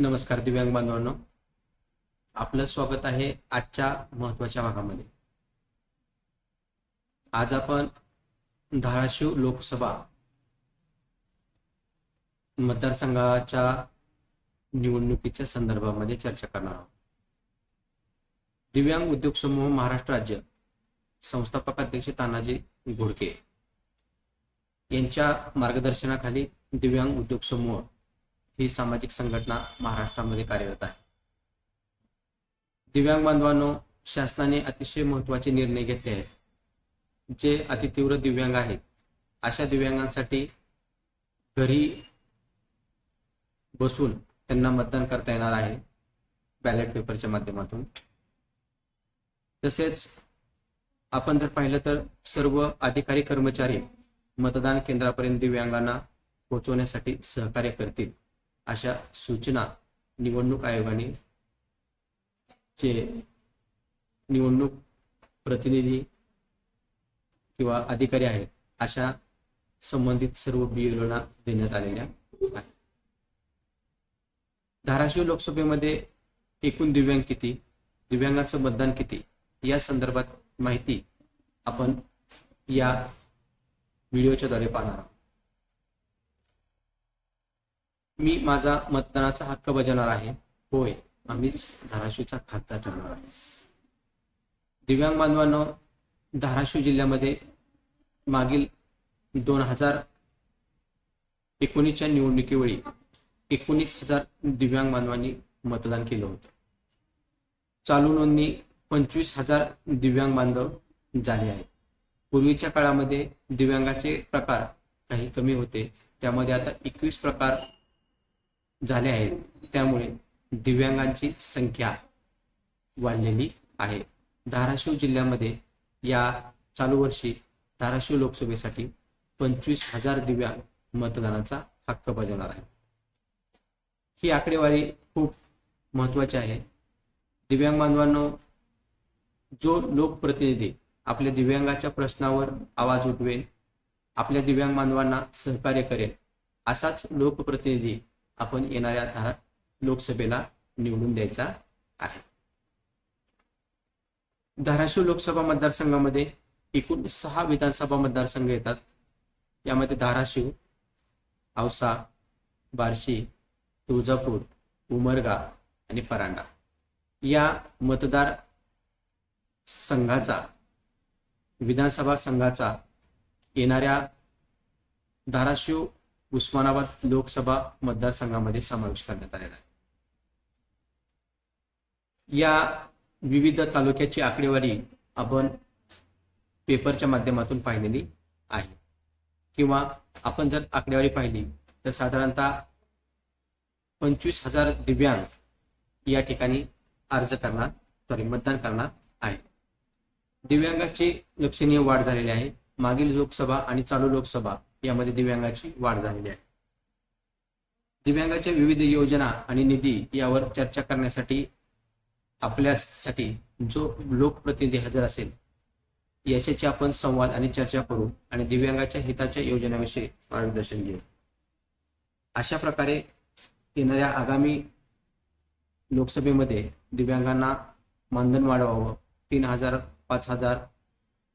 नमस्कार दिव्यांग बांधवांनो. आपलं स्वागत आहे आजच्या महत्त्वाच्या भागामध्ये. आज आपण धाराशिव लोकसभा मतदारसंघाच्या निवडणुकीच्या संदर्भामध्ये चर्चा करणार आहोत. दिव्यांग उद्योग समूह महाराष्ट्र राज्य संस्थापक अध्यक्ष तानाजी घोडके यांच्या मार्गदर्शनाखाली दिव्यांग उद्योग समूह ही सामाजिक संघटना महाराष्ट्रामध्ये कार्यरत आहे. दिव्यांग बांधवांनो शासनाने अतिशय महत्त्वाचे निर्णय घेतले आहेत. जे अतितीव्र दिव्यांग आहेत अशा दिव्यांगांसाठी घरी बसून त्यांना मतदान करता येणार आहे बॅलेट पेपरच्या माध्यमातून. तसेच आपण जर पाहिलं तर सर्व अधिकारी कर्मचारी मतदान केंद्रापर्यंत दिव्यांगांना पोहोचवण्यासाठी सहकार्य करतील. अशा सूचना निवडणूक आयोगाने जे निवडणूक प्रतिनिधी किंवा अधिकारी आहेत अशा संबंधित सर्व बियोजना देण्यात आलेल्या आहेत. धाराशिव लोकसभेमध्ये एकूण दिव्यांग किती दिव्यांगाचं मतदान किती या संदर्भात माहिती आपण या व्हिडिओच्या द्वारे पाहणार आहोत. मी माझा मतदानाचा हक्क बजावणार आहे. होय आम्हीच धाराशिवचा खासदार ठरणार आहे दिव्यांग बांधवांनो धाराशिव जिल्ह्यामध्ये मागील दोन हजार एकोणीसच्या निवडणुकीवेळी एकोणीस हजार दिव्यांग बांधवांनी मतदान केलं होतं. चालू नोंदणी पंचवीस हजार दिव्यांग बांधव झाले आहेत. पूर्वीच्या काळामध्ये दिव्यांगाचे प्रकार काही कमी होते. त्यामध्ये आता एकवीस प्रकार झाले आहेत. त्यामुळे दिव्यांगांची संख्या वाढलेली आहे. धाराशिव जिल्ह्यामध्ये या चालू वर्षी धाराशिव लोकसभेसाठी पंचवीस हजार दिव्यांग मतदानाचा हक्क बजावणार आहे ही आकडेवारी खूप महत्वाची आहे. दिव्यांग बांधवांनो जो लोकप्रतिनिधी आपल्या दिव्यांगाच्या प्रश्नावर आवाज उठवेल आपल्या दिव्यांग बांधवांना सहकार्य करेल असाच लोकप्रतिनिधी आपण येणाऱ्या धारा लोकसभेला निवडून द्यायचा आहे. धाराशिव लोकसभा मतदारसंघामध्ये एकूण सहा विधानसभा मतदारसंघ येतात. यामध्ये धाराशिव औसा बार्शी तुळजापूर उमरगा आणि परांडा. या मतदार संघाचा विधानसभा संघाचा येणाऱ्या धाराशिव उस्मानाबाद लोकसभा मतदारसंघामध्ये समावेश करण्यात आलेला आहे. या विविध तालुक्याची आकडेवारी आपण पेपरच्या माध्यमातून पाहिलेली आहे. किंवा आपण जर आकडेवारी पाहिली तर साधारणतः पंचवीस हजार दिव्यांग या ठिकाणी अर्ज करणार सॉरी मतदान करणार आहे दिव्यांगाची लक्षणीय वाढ झालेली आहे. मागील लोकसभा आणि चालू लोकसभा यामध्ये दिव्यांगाची वाढ झालेली आहे. दिव्यांगाच्या विविध योजना आणि निधी यावर चर्चा करण्यासाठी आपल्यासाठी जो लोकप्रतिनिधी हजर असेल याच्याची आपण संवाद आणि चर्चा करू आणि दिव्यांगाच्या हिताच्या योजनाविषयी मार्गदर्शन घेऊ. अशा प्रकारे येणाऱ्या आगामी लोकसभेमध्ये दिव्यांगांना मानधन वाढवावं तीन हजार पाच हजार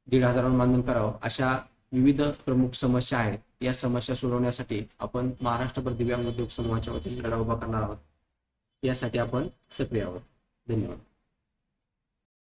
दीड हजारांवर मानधन करावं अशा विविध प्रमुख समस्या आहेत. या समस्या सोडवण्यासाठी आपण महाराष्ट्रभर दिव्यांग उद्योग समूहाच्या वतीने लढा उभा करणार आहोत. यासाठी आपण सक्रिय आहोत. धन्यवाद.